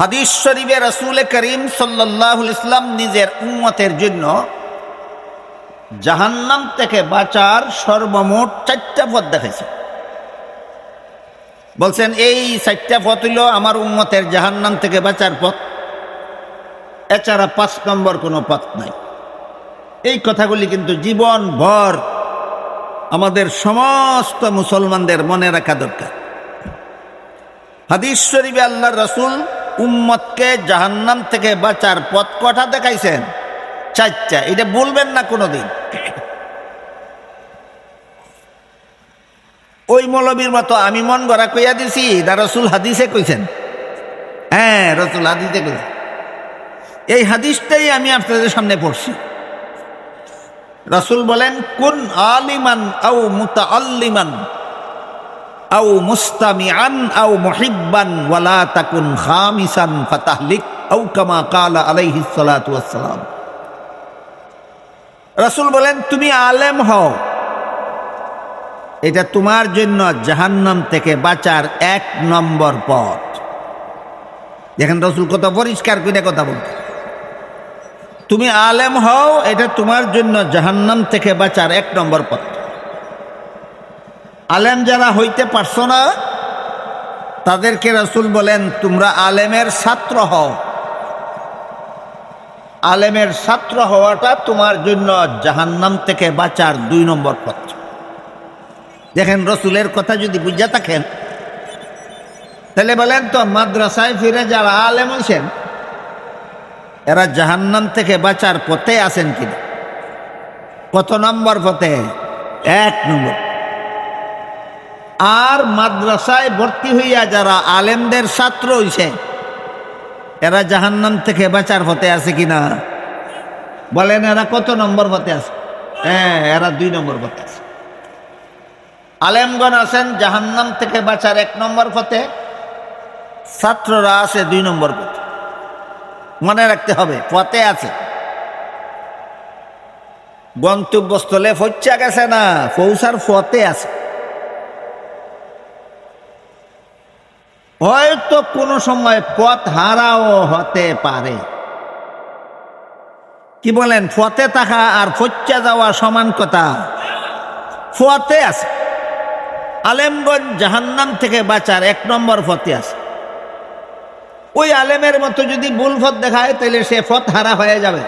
হাদিস শরীফে রসুল করিম সাল্লাহ ইসলাম নিজের উম্মতের জন্য জাহান্নাম থেকে বাঁচার সর্বমোট চারটা পথ দেখাইছে। বলছেন, এই চারটা পথ হইল আমার উম্মতের জাহান্নাম থেকে বাঁচার পথ। এছাড়া পাঁচ নম্বর কোনো পথ নাই। এই কথাগুলি কিন্তু জীবন ভর আমাদের সমস্ত মুসলমানদের মনে রাখা দরকার। হাদিস শরীফে আল্লাহ রসুল উম্মতকে জাহান্নাম থেকে বাঁচার পথ কটা দেখাইছেন? চারটা। এটা বলবেন না কোনোদিন। ওই মৌলবীর মতো আমি মন গড়া কইয়া দিছি না রসুল হাদিসে কইছেন। হ্যাঁ রসুল হাদিসে কইছেন। এই হাদিসটাই আমি আপনাদের সামনে পড়ছি। রসুল বলেন, কোন আলিমান আও মুতা আল্লিমান আও মুস্তামিআন, আও মুহিব্বান, ওয়ালা তাকুন খামিসান ফাতাহলিক, আও কামা কালা আলাইহিস সালাতু ওয়াসসালাম। রসুল বলেন, তুমি আলেম হও। এটা তোমার জন্য জাহান্নাম থেকে বাঁচার এক নম্বর পথ। দেখেন, রসুল কত পরিষ্কার করে কথা বলতে তুমি আলেম হও, এটা তোমার জন্য জাহান্নাম থেকে বাঁচার এক নম্বর পথ। আলেম যারা হইতে পারছ না, তাদেরকে রসুল বলেন, তোমরা আলেমের ছাত্র হও। আলেমের ছাত্র হওয়াটা তোমার জন্য জাহান্নাম থেকে বাঁচার দুই নম্বর পথ। দেখেন, রসুলের কথা যদি বুঝা থাকেন, তাহলে বলেন তো, মাদ্রাসায় ফিরে যারা আলেম হয়েছেন এরা জাহান্নাম থেকে বাঁচার পথে আছেন কিনা? কত নম্বর পথে? এক নম্বর। আর মাদ্রাসায় ভর্তি হইয়া যারা আলেমদের ছাত্র হইছে, এরা জাহান্নাম থেকে বাঁচার পথে আছে কিনা? বলেন, এরা কত নম্বর পথে আছে? হ্যাঁ এরা দুই নম্বর পথে আছে। আলেমগণ আছেন জাহান্নাম থেকে বাঁচার এক নম্বর পথে, ছাত্ররা আছে দুই নম্বর পথে। মনে রাখতে হবে, পথে আছে। গন্তব্যস্থলে ফচ্চা গেছে না, পৌঁছার পথে আছে। হয়তো কোনো সময় পথ হারাও হতে পারে। কি বলেন ফতে থাকা আর ফচ্চা যাওয়া সমান কথা? ফতে আছে। আলেমগঞ্জ জাহান্নাম থেকে বাঁচার এক নম্বর ফতে আছে। ওই আলেমের মতো যদি ভুল ফত দেখায়, তাহলে সে ফত হারা হয়ে যাবে।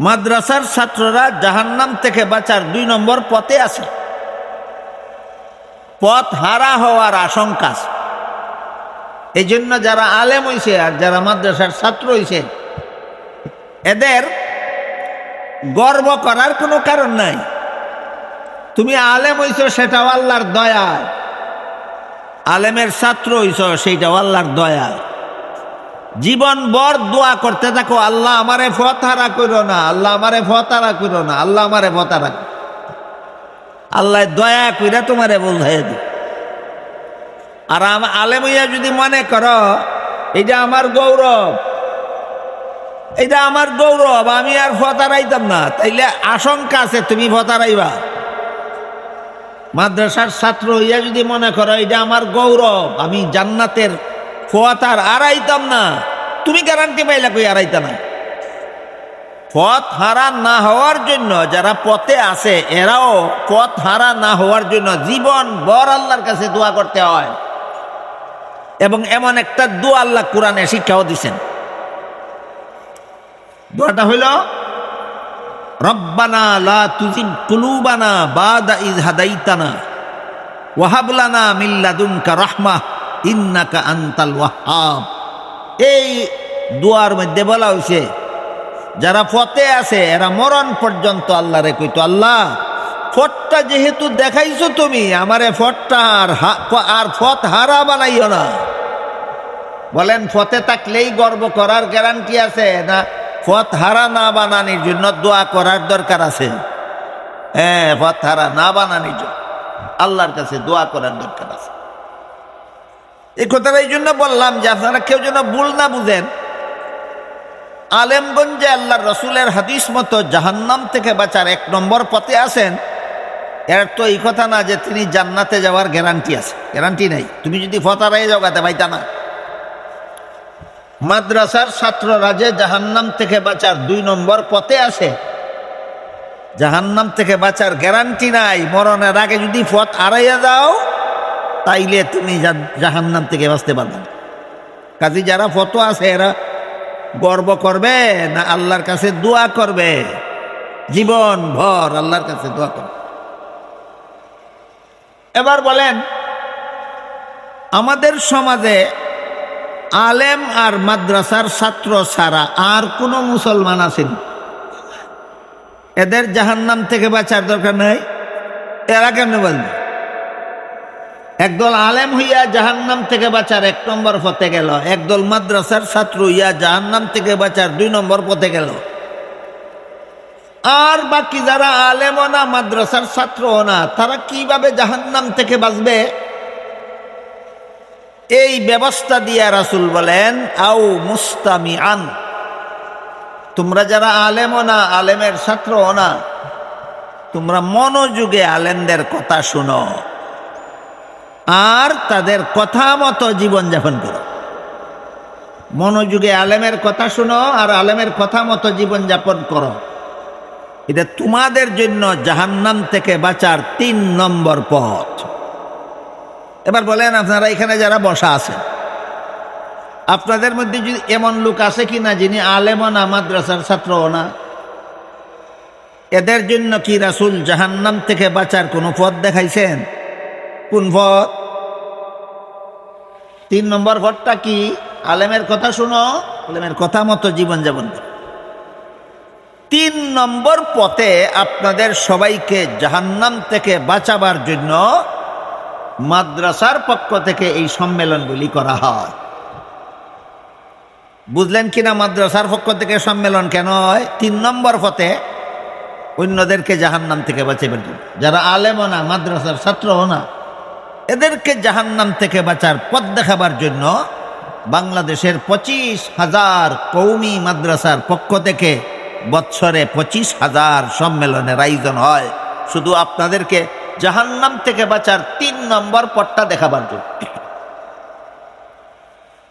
মাদ্রাসার ছাত্ররা জাহান্নাম থেকে বাঁচার দুই নম্বর পথে আছে। পথ হারা হওয়ার আশঙ্কা এই জন্য যারা আলেম হইছে আর যারা মাদ্রাসার ছাত্র হইছে, এদের গর্ব করার কোনো কারণ নাই। তুমি আলেম হইছ, সেটাও আল্লাহর দয়ায়। আলেমের ছাত্র হইছ, সেইটাও আল্লাহর দয়ায়। জীবন বর দোয়া করতে থাকো, আল্লাহ আমারে ফতারা করো না, আল্লাহ আমারে ফতারা করো না, আল্লাহ আমারে ফতারা আল্লাহ দয়া কইরা তোমারে বোঝাই দি। আর আলেম হইয়া যদি মনে করো এটা আমার গৌরব এটা আমার গৌরব, আমি আর ফতারাইতাম না। তাইলে আশঙ্কা আছে, তুমি ফতারাইবা মাদ্রাসার ছাত্র হইয়া যদি মনে করো এটা আমার গৌরব, আমি জান্নাতের ফোয়াতার আড়াইতাম না। তুমি গ্যারান্টি পাইলা কই আড়াইতা না? পথ হারা না হওয়ার জন্য যারা পথে আছে, এরাও পথ হারা না হওয়ার জন্য জীবন বর আল্লাহর কাছে দোয়া করতে হয়। এবং এমন একটা দোয়া আল্লাহ কোরআনে শিক্ষাও দিছেন। দোয়াটা হইল, রব্বানা লা তুজিগ কুলুবানা বাদা ইজ হাদাইতানা ওয়াহাবলানা মিল্লাদুনকা রাহমা ইন্নাকা আনতাল ওয়াহাব। এই দুয়ার মধ্যে বলা হয়েছে যারা ফতে আছে, এরা মরণ পর্যন্ত আল্লাহ রে কইতো, আল্লাহ ফটটা যেহেতু দেখাইছো তুমি, আমারে ফটটা আর আর ফত হারা বানাইও না। বলেন, ফতে থাকলেই গর্ব করার গ্যারান্টি আছে না? ফত হারা না বানানির জন্য দোয়া করার দরকার আছে? হ্যাঁ পথ হারা না বানানির জন্য। আল্লাহর কাছে দোয়া করার দরকার আছে। এই কথাটা এই জন্য বললাম যে আপনারা কেউ যেন ভুল না বুঝেন। আলেমগঞ্জে আল্লাহ রসুলের হাদিস মতো জাহান্নাম থেকে বাঁচার এক নম্বর পথে আসেন এর তো এই কথা না যে তিনি জান্নাতে যাওয়ার গ্যারান্টি আছে। গ্যারান্টি নাই। তুমি যদি ফতারাই যাও গাতে পাইতা না। মাদ্রাসার ছাত্ররা যে জাহান্নাম থেকে বাঁচার দুই নম্বর পথে আছে। জাহান্নাম থেকে বাঁচার গ্যারান্টি নাই। মরণের আগে যদি পথ আড়াইয়া যাও, তাইলে তুমি জাহান্নাম থেকে বাঁচতে পারবে কাজী যারা ফটো আছে, এরা গর্ব করবে না আল্লাহর কাছে দোয়া করবে? জীবন ভর আল্লাহর কাছে দোয়া করবে। এবার বলেন, আমাদের সমাজে আলেম আর মাদ্রাসার ছাত্র ছাড়া আর কোনো মুসলমান আছেন এদের জাহান্নাম থেকে বাঁচার দরকার নেই? এরা কেন বলবে একদল আলেম হইয়া জাহান্নাম থেকে বাঁচার এক নম্বর পথে গেল। একদল মাদ্রাসার ছাত্র হইয়া জাহান্নাম থেকে বাঁচার দুই নম্বর পথে গেল। আর বাকি যারা আলেমও না, মাদ্রাসার ছাত্রও না, তারা কীভাবে জাহান্নাম থেকে বাঁচবে? এই ব্যবস্থা দিয়া রাসুল বলেন আউ মুস্তামি আন তোমরা যারা আলেমও না, আলেমের ছাত্রও না, তোমরা মনোযোগে আলেমদের কথা শুনো। আর তাদের কথা মতো জীবনযাপন করো। মনোযোগে আলেমের কথা শুনো আর আলেমের কথা মতো জীবনযাপন করো। এটা তোমাদের জন্য জাহান্নাম থেকে বাঁচার তিন নম্বর পথ। এবার বলেন আপনারা এখানে যারা বসা আছেন, আপনাদের মধ্যে যদি এমন লোক আছে কি না যিনি আলেমও না, মাদ্রাসার ছাত্রও না, এদের জন্য কি রাসুল জাহান্নাম থেকে বাঁচার কোনো পথ দেখাইছেন? কোন পথ তিন নম্বর পথটা কি? আলেমের কথা শুনো, আলেমের কথা মতো জীবনযাপন করো। তিন নম্বর পথে আপনাদের সবাইকে জাহান্নাম থেকে বাঁচাবার জন্য মাদ্রাসার পক্ষ থেকে এই সম্মেলনগুলি করা হয়। বুঝলেন কিনা মাদ্রাসার পক্ষ থেকে সম্মেলন কেন হয়? তিন নম্বর পথে অন্যদেরকে জাহান্নাম থেকে বাঁচাবেন যারা আলেমও না, মাদ্রাসার ছাত্রও না এদেরকে জাহান্নাম থেকে বাঁচার পথ দেখাবার জন্য বাংলাদেশের পঁচিশ হাজার কৌমি মাদ্রাসার পক্ষ থেকে বৎসরে পঁচিশ হাজার সম্মেলনের আয়োজন হয়। শুধু আপনাদেরকে জাহান্নাম থেকে বাঁচার তিন নম্বর পথটা দেখাবার জন্য।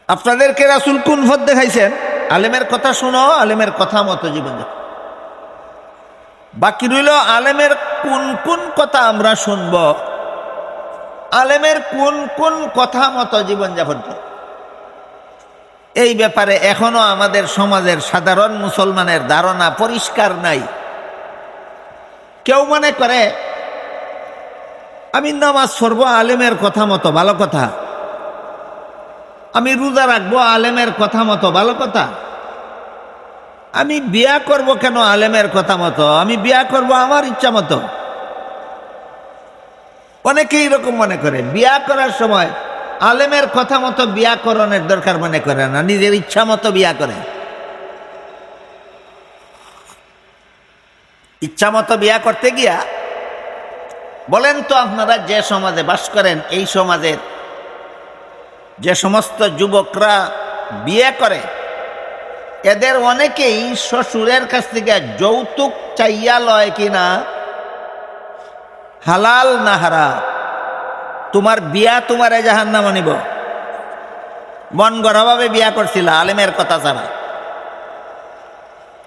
আপনাদেরকে রাসুল কোন পথ দেখাইছেন? আলেমের কথা শুনো, আলেমের কথা মতো জীবন বাকি রইল আলেমের কোন কোন কথা আমরা শুনব? আলেমের কোন কোন কথা মতো জীবনযাপন করব এই ব্যাপারে এখনও আমাদের সমাজের সাধারণ মুসলমানের ধারণা পরিষ্কার নাই। কেউ মনে করে, আমি নামাজ পড়ব আলেমের কথা মতো ভালো কথা। আমি রোজা রাখব আলেমের কথা মতো ভালো কথা। আমি বিয়া করব কেন আলেমের কথা মতো? আমি বিয়া করব আমার ইচ্ছা মতো। অনেকেই এরকম মনে করে, বিয়া করার সময় আলেমের কথা মতো বিয়াকরণের দরকার মনে করে না, নিজের ইচ্ছা মতো বিয়া করে। ইচ্ছা মতো বিয়া করতে গিয়া বলেন তো আপনারা যে সমাজে বাস করেন, এই সমাজের যে সমস্ত যুবকরা বিয়ে করে, এদের অনেকেই শ্বশুরের কাছ থেকে যৌতুক চাইয়া লয় কিনা হালাল না হারা তোমার বিয়া তোমার জাহান নাম নিব মন গড়াভাবে বিয়া করছিল, আলেমের কথা ছাড়া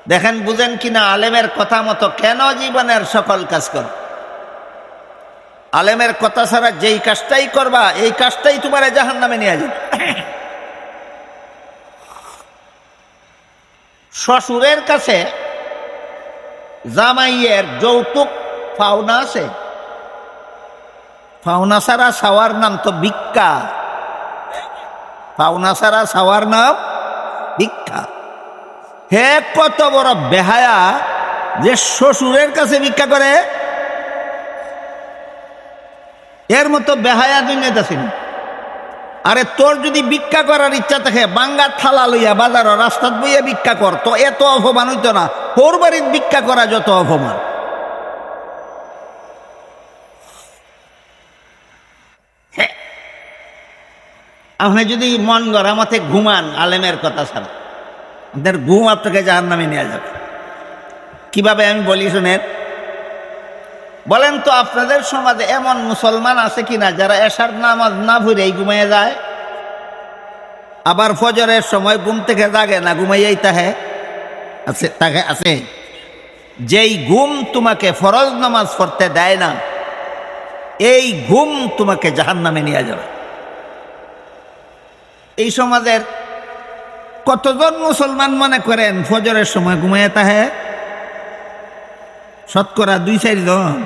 দেখেন, বুঝেন কিনা আলেমের কথা মতো কেন জীবনের সকল কাজ কর? আলেমের কথা ছাড়া যেই কাজটাই করবা, এই কাজটাই তোমার জাহান নামে নিয়ে যাবে। শ্বশুরের কাছে জামাইয়ের যৌতুক পাওনা আছে। পাওনা ছাড়া সাওয়ার নাম তো ভিক্ষা। পাওনা ছাড়া সাওয়ার নাম ভিক্ষা। হে কত বড় বেহায়া যে শ্বশুরের কাছে ভিক্ষা করে। এর মতো বেহায়া দুনিয়াতে ছিল আরে তোর যদি ভিক্ষা করার ইচ্ছা থাকে, বাঙ্গা থালা লইয়া বাজার রাস্তাত বইয়া ভিক্ষা কর, তো এত অপমান হইতো না। তোর বাড়ির ভিক্ষা করা যত অপমান। আপনি যদি মন গড়া মতে ঘুমান, আলেমের কথা ছাড়া। আপনার ঘুম আপনাকে যার নামে নেওয়া যাবে। কীভাবে আমি বলি শুনেন? বলেন তো, আপনাদের সমাজে এমন মুসলমান আছে কিনা যারা এশার নামাজ না ভরে ঘুমিয়ে যায়? আবার ফজরের সময় ঘুম থেকে জাগে না, ঘুমাইয়াই তাহে? আছে, তাকে আছে। যেই ঘুম তোমাকে ফরজ নামাজ পড়তে দেয় না, এই ঘুম তোমাকে জাহান নামে নিয়ে যাবে। এই সমাজের কতজন মুসলমান মনে করেন ফজরের সময় ঘুমাইয়া তাহে? শতকরা দুই, চারি জন।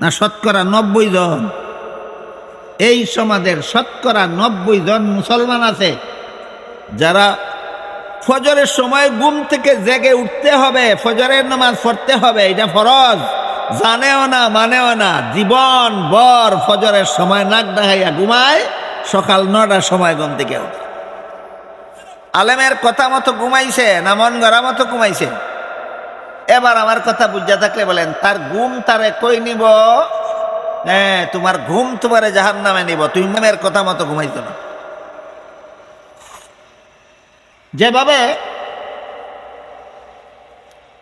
না, শতকরা নব্বই জন। এই সমাজের শতকরা নব্বই জন মুসলমান আছে। যারা ফজরের সময় ঘুম থেকে জেগে উঠতে হবে, ফজরের নামাজ পড়তে হবে, এটা ফরজ। জানেও না, মানেও না। জীবন বর ফজরের সময় নাক ডাকাইয়া ঘুমায়। সকাল নটার সময় ঘুম থেকে ওঠে আলেমের কথা মতো ঘুমাইছে না মন গড়া মতো ঘুমাইছে? এবার আমার কথা বুঝা থাকলে বলেন, তার ঘুম তারে কই নিব? হ্যাঁ তোমার ঘুম তোমারে জাহান নামে নিব, তুমি ইমামের কথা মতো ঘুমাইছ না। যেভাবে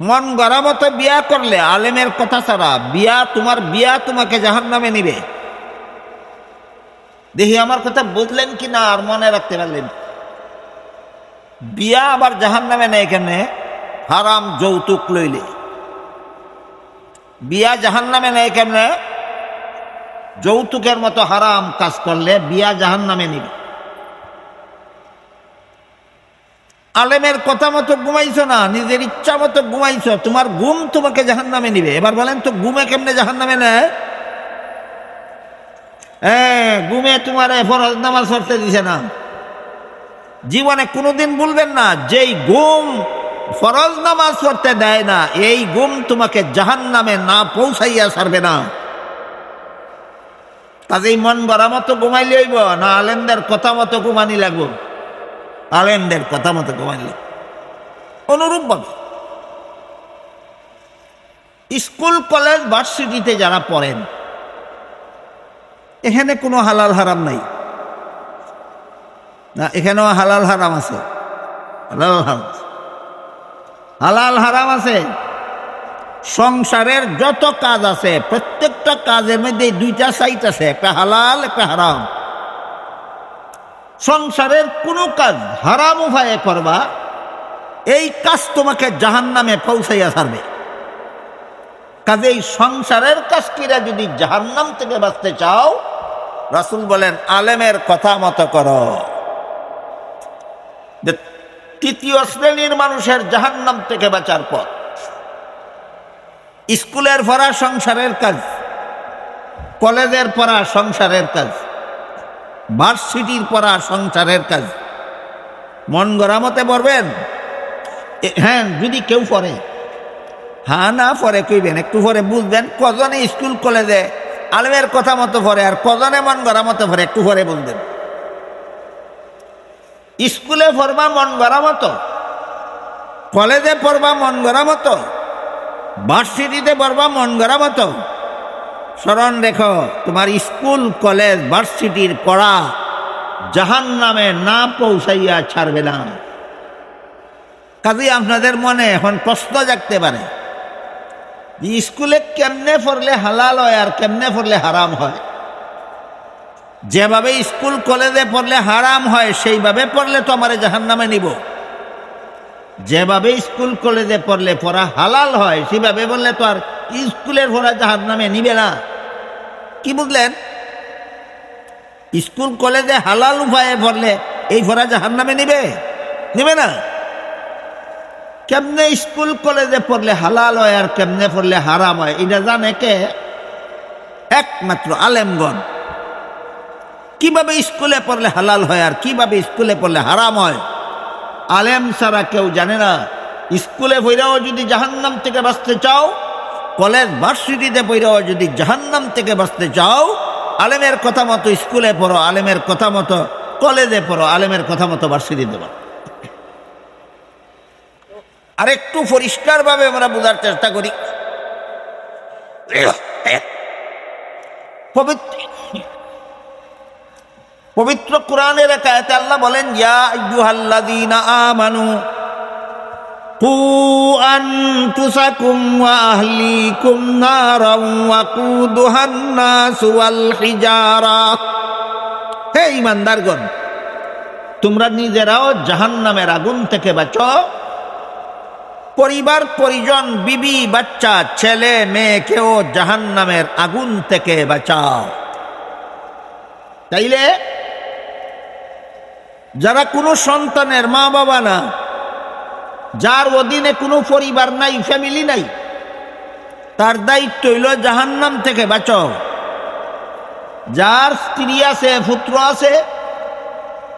মন গড়া মতো বিয়া করলে আলেমের কথা ছাড়া বিয়া তোমার বিয়া তোমাকে জাহান নামে নিবে। দেখি আমার কথা বুঝলেন কি না আর মনে রাখতে পারলেন? বিয়া আবার জাহান নামে নেই এখানে হারাম যৌতুক লইলে। বিয়া জাহান নামে নেই কেমনে যৌতুকের মতো হারাম কাজ করলে বিয়া জাহান নামে নিবে। আলেমের কথা মতো ঘুমাইছো না, নিজের ইচ্ছা মতো ঘুমাইছো, তোমার ঘুম তোমাকে জাহান নামে নিবে। এবার বলেন তো ঘুমে কেমনে জাহান নামে নেয়? হ্যাঁ ঘুমে তোমার ফরজ নামাজ পড়তে দিছে না। জীবনে কোনোদিন বলবেন না, যেই ঘুম ফরজ নামাজ পড়তে দেয় না, এই ঘুম তোমাকে জাহান নামে না পৌঁছাইয়া ছাড়বে না। কাজেই মন গড়া মতো ঘুমাইলে হইব, না আলেমদের কথা মতো ঘুমানি লাগবো। আলেমদের কথা মতো ঘুমাইলে অনুরূপ ভাবে স্কুল, কলেজ, ভার্সিটিতে যারা পড়েন এখানে কোনো হালাল হারাম নাই। না, এখানেও হালাল হারাম আছে। হালাল হারাম হালাল হারাম আছে। সংসারের যত কাজ আছে, প্রত্যেকটা কাজের মধ্যে দুইটা সাইট আছে, একটা হালাল, একটা হারাম। সংসারের কোনো কাজ হারাম উপায়ে করবা, এই কাজ তোমাকে জাহান নামে পৌঁছাইয়া ছাড়বে। কাজেই সংসারের কাজটিরা যদি জাহান্নাম থেকে বাঁচতে চাও, রাসুল বলেন, আলেমের কথা মতো করো। যে তৃতীয় শ্রেণির মানুষের জাহান্নাম থেকে বাঁচার পর স্কুলের পড়া সংসারের কাজ, কলেজের পড়া সংসারের কাজ, ভার্সিটির পড়া সংসারের কাজ। মন গড়া মতে পড়বেন হ্যাঁ যদি কেউ পড়ে হ্যাঁ না পরে কইবেন, একটু পরে বুঝবেন, কজনে স্কুল, কলেজে আলমের কথা মতো পরে আর কজনে মন গড়া মতো পড়ে, একটু পরে বুঝবেন। স্কুলে পড়বা মন গড়া মতো, কলেজে পড়বা মন গড়া মতো, ভার্সিটিতে পড়বা মন গড়া মতো। স্মরণ রেখো, তোমার স্কুল, কলেজ, ভার্সিটির পড়া জাহান নামে না পৌঁছাইয়া ছাড়বে না। কাজেই আপনাদের মনে এখন প্রশ্ন জাগতে পারে স্কুলে কেমনে পড়লে হালাল হয় আর কেমনে পড়লে হারাম হয়? যেভাবে স্কুল কলেজে পড়লে হারাম হয়, সেইভাবে পড়লে তো আমার জাহান নামে নিব। যেভাবে স্কুল কলেজে পড়লে পড়া হালাল হয়, সেভাবে বললে তো আর স্কুলের পড়া জাহান নামে নিবে না। কি বুঝলেন? স্কুল কলেজে হালাল উপায়ে পড়লে এই পড়া জাহান নামে নিবে? নিবে না? কেমনে স্কুল কলেজে পড়লে হালাল হয় আর কেমনে পড়লে হারাম হয়, এটা জানে কে? একমাত্র আলেমগণ কীভাবে স্কুলে পড়লে হালাল হয় আর কীভাবে স্কুলে পড়লে হারাম হয়? আলেম ছাড়া কেউ জানে না। স্কুলে পড়াও যদি জাহান্নাম থেকে বাঁচতে চাও, কলেজ ভার্সিটিতে পড়াও যদি জাহান্নাম থেকে বাঁচতে চাও, আলেমের কথা মতো স্কুলে পড়ো, আলেমের কথা মতো কলেজে পড়ো, আলেমের কথা মতো ভার্সিটিতে পড়ো। আর একটু পরিষ্কারভাবে আমরা বোঝার চেষ্টা করি। পবিত্র কোরআনের একায়তে আল্লাহ বলেন আমানু হে তোমরা নিজেরাও জাহান নামের আগুন থেকে বাঁচো। পরিবার, পরিজন, বিবি, বাচ্চা, ছেলে, মেয়েকেও জাহান নামের আগুন থেকে বাঁচাও। তাইলে যারা কোনো সন্তানের মা বাবা না, যার অধীনে কোনো পরিবার নাই, ফ্যামিলি নাই, তার দায়িত্ব হইল জাহান্নাম থেকে বাঁচাও। যার স্ত্রী আছে, পুত্র আছে,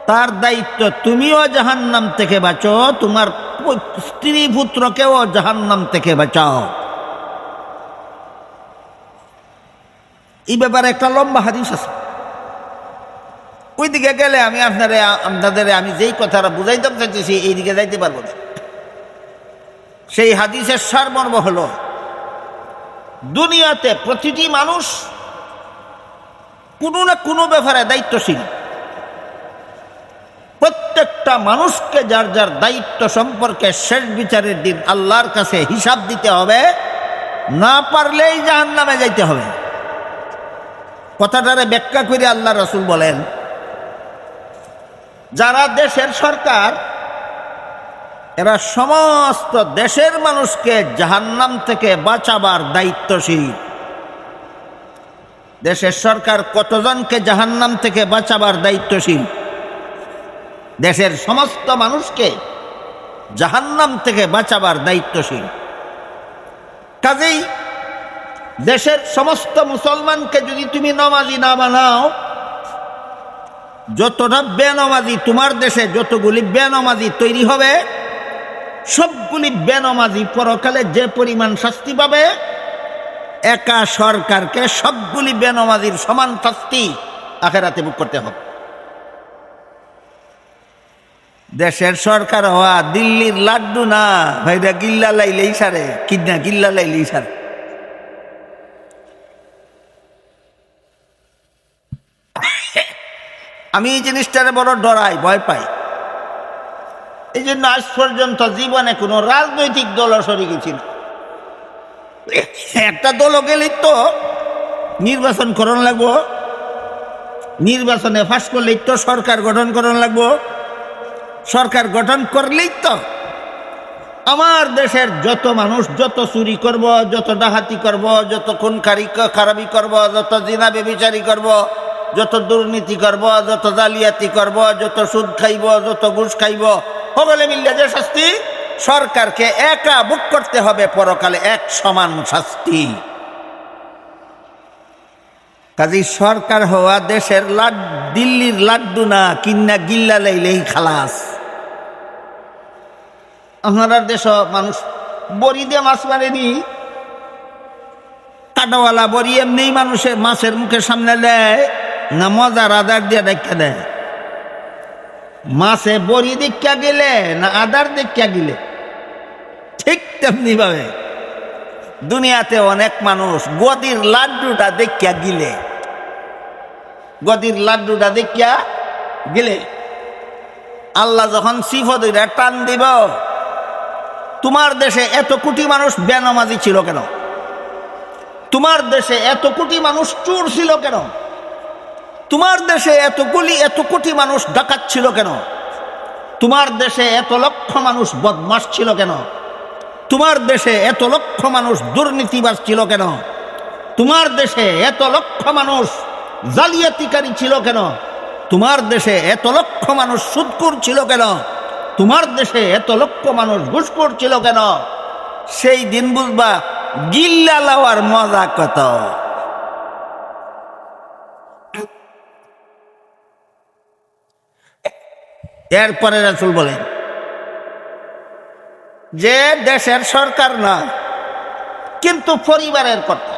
তার দায়িত্ব তুমিও জাহান্নাম থেকে বাঁচো তোমার স্ত্রী পুত্রকেও জাহান্নাম থেকে বাঁচাও। এই ব্যাপারে একটা লম্বা হাদিস আছে। ওইদিকে গেলে আমি আপনারে আপনাদের আমি যেই কথাটা বুঝাইতে চাইতেছি এইদিকে যাইতে পারব না। সেই হাদিসের সারমর্ম হলো, দুনিয়াতে প্রতিটি মানুষ কোনো না কোনো ব্যাপারে দায়িত্বশীল। প্রত্যেকটা মানুষকে যার যার দায়িত্ব সম্পর্কে শেষ বিচারের দিন আল্লাহর কাছে হিসাব দিতে হবে, না পারলেই জাহান নামে যাইতে হবে। কথাটারে ব্যাখ্যা করে আল্লাহ রসুল বলেন, যারা দেশের সরকার, এরা সমস্ত দেশের মানুষকে জাহান্নাম থেকে বাঁচাবার দায়িত্বশীল। দেশের সরকার কতজনকে জাহান্নাম থেকে বাঁচাবার দায়িত্বশীল? দেশের সমস্ত মানুষকে জাহান্নাম থেকে বাঁচাবার দায়িত্বশীল। কাজেই দেশের সমস্ত মুসলমানকে যদি তুমি নমাজি না বানাও যতটা বেনমাজি তোমার দেশে যতগুলি বেনমাজি তৈরি হবে, সবগুলি বেনমাজি পরকালে যে পরিমাণ শাস্তি পাবে, একা সরকারকে সবগুলি বেনমাজির সমান শাস্তি আখেরাতে বুক করতে হবে। দেশের সরকার হওয়া দিল্লির লাড্ডু না। ভাইরা গিল্লা লাইলেই সারে। কিনা গিল্লা লাইলেই সারে। আমি এই জিনিসটারে বড় ডরাই, ভয় পাই। এই জন্য আজ পর্যন্ত জীবনে কোনো রাজনৈতিক দল শরিক ছিল একটা দল গেলেই তো নির্বাচন করণ লাগবো। নির্বাচনে ফাঁস করলেই তো সরকার গঠন করণ লাগবো। সরকার গঠন করলেই তো। আমার দেশের যত মানুষ, যত চুরি করব, যত ডাহাতি করব, যত খুন খারি খারাপি করব, যত জিনা বেবিচারি করব, যত দুর্নীতি করব, যত জালিয়াতি করব, যত সুদ খাইব, যত ঘুষ খাইব, সকলে মিললে যে শাস্তি, সরকারকে একা বুক করতে হবে পরকালে এক সমান শাস্তি। কাজী সরকার হওয়া দেশের লাড দিল্লির লাড্ডু না, কিন্না গিল্লা লাইলেই খালাস। আপনারা দেশ মানুষ বড়ি দিয়ে মাছ মারেনি কাটাওয়ালা বড়ি এমনি মানুষের মাছের মুখের সামনে দেয়, না মজার আদার দিয়ে দেখা দেয়? মাছে বড়ি দেখা গেলে, না আদার দেখা গেলে? ঠিক তেমনি ভাবে দুনিয়াতে অনেক মানুষ গদির লাড্ডুটা দেখিয়া গিলে। গদির লাড্ডুটা দেখিয়া গেলে। আল্লাহ যখন সিফদিরা টান দিব তোমার দেশে এত কোটি মানুষ বেনামাজি ছিল কেন? তোমার দেশে এত কোটি মানুষ চোর ছিল কেন? তোমার দেশে এতগুলি এত কোটি মানুষ ডাকাত ছিল কেন? তোমার দেশে এত লক্ষ মানুষ বদমাস ছিল কেন? তোমার দেশে এত লক্ষ মানুষ দুর্নীতিবাজ ছিল কেন? তোমার দেশে এত লক্ষ মানুষ জালিয়াতিকারী ছিল কেন? তোমার দেশে এত লক্ষ মানুষ সুদকুর ছিল কেন? তোমার দেশে এত লক্ষ মানুষ ঘুষখোর ছিল কেন? সেই দিন বুঝবা, গিল্লা লাওয়ার মজা কত। এরপরে রাসুল বলেন, যে দেশের সরকার না, কিন্তু পরিবারের কর্তা।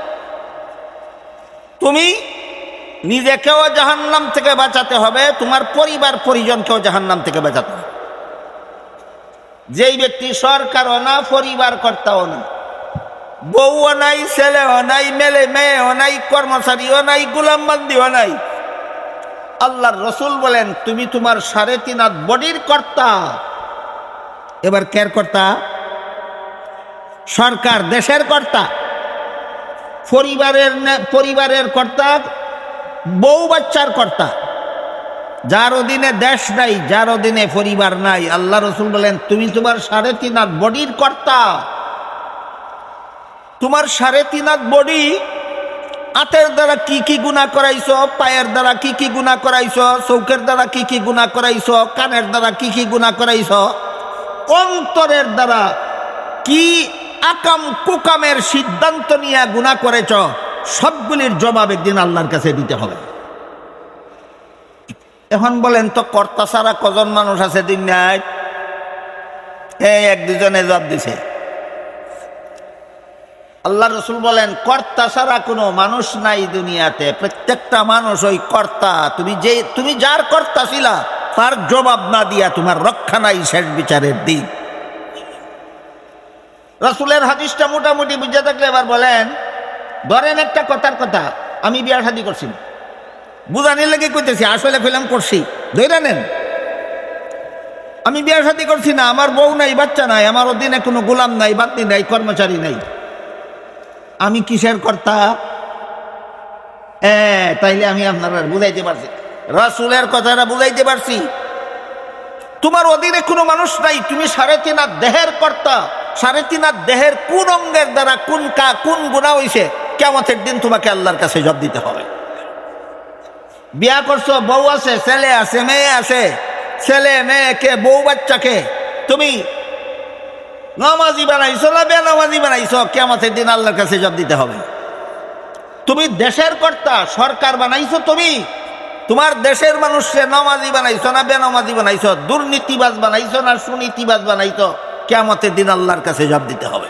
তুমি নিজেকেও জাহান্নাম থেকে বাঁচাতে হবে, তোমার পরিবার পরিজনকেও জাহান্নাম থেকে বাঁচাতে হবে। যেই ব্যক্তি সরকারও না পরিবার কর্তাও না। বউও নাই, ছেলেও নাই, মেলে মেয়ে মেয়েও নাই, কর্মচারীও নাই, গুলামবান্দিও নাই। আল্লাহর রসুল বলেন, তুমি তোমার সাড়ে তিন হাত বডির কর্তা। এবার কের কর্তা? সরকার দেশের কর্তা। পরিবারের পরিবারের কর্তা, বউ বাচ্চার কর্তা। যার অধীনে দেশ নাই, যার অধীনে পরিবার নাই, আল্লাহ রসুল বলেন, তুমি তোমার সাড়ে তিন হাত বডির কর্তা। তোমার সাড়ে তিন হাত বডি হাতের দ্বারা কি কি গুণা করাইছ, পায়ের দ্বারা কি কি গুণা করাইছ, চৌকের দ্বারা কি কি গুণা করাইছ, কানের দ্বারা কি কি গুণা করাইছ, অন্তরের দ্বারা কি আকাম কুকামের সিদ্ধান্ত নিয়ে গুণা করেছ, সবগুলির জবাব একদিন আল্লাহর কাছে দিতে হবে। এখন বলেন, তো কর্তা ছাড়া কজন মানুষ আছে দিন নাই? এই এক দুজনে জবাব দিছে। আল্লাহ রসুল বলেন, কর্তা ছাড়া কোনো মানুষ নাই দুনিয়াতে। প্রত্যেকটা মানুষ ওই কর্তা। তুমি যে, তুমি যার কর্তা ছিলা, তার জবাব না দিয়া তোমার রক্ষা নাই শেষ বিচারের দিন। রসুলের হাদিসটা মোটামুটি বুঝে থাকলে এবার বলেন, ধরেন একটা কথার কথা, আমি বিয়া শাদি করছি। বুঝানির লেগে কইতেছি, আসলে কইলাম করছি। ধরে নেন। আমি বিয়া শাদি করছি না, আমার বউ নাই, বাচ্চা নাই, আমার অধীনে কোনো গোলাম নাই বাতি নাই, কর্মচারী নাই। আমি কিসের কর্তা? হ্যাঁ তাইলে আমি আপনারা বুঝাইতে পারছি রাসুলের কথাটা বুঝাইতে পারছি। তোমার অধীনে কোনো মানুষ নাই, তুমি সাড়ে তিন দেহের কর্তা। সাড়ে তিন দেহের কোন অঙ্গের দ্বারা কোন কা, কোন গুণা হইছে কেমতের দিন তোমাকে আল্লাহর কাছে জব দিতে হবে। বিয়া করছ, বউ আছে, ছেলে আছে, মেয়ে আছে। ছেলে মেয়েকে বউ বাচ্চাকে তুমি নামাজি বানাইছো না বেনামাজি বানাইছো? কেমতের দিন আল্লাহর কাছে জব দিতে হবে। তুমি দেশের কর্তা, সরকার বানাইছো তুমি। তোমার দেশের মানুষকে নামাজি বানাইছো না বেনামাজি বানাইছো? দুর্নীতিবাজ বানাইছো না সুনীতিবাজ বানাইছো? কেমতের দিন আল্লাহর কাছে জব দিতে হবে।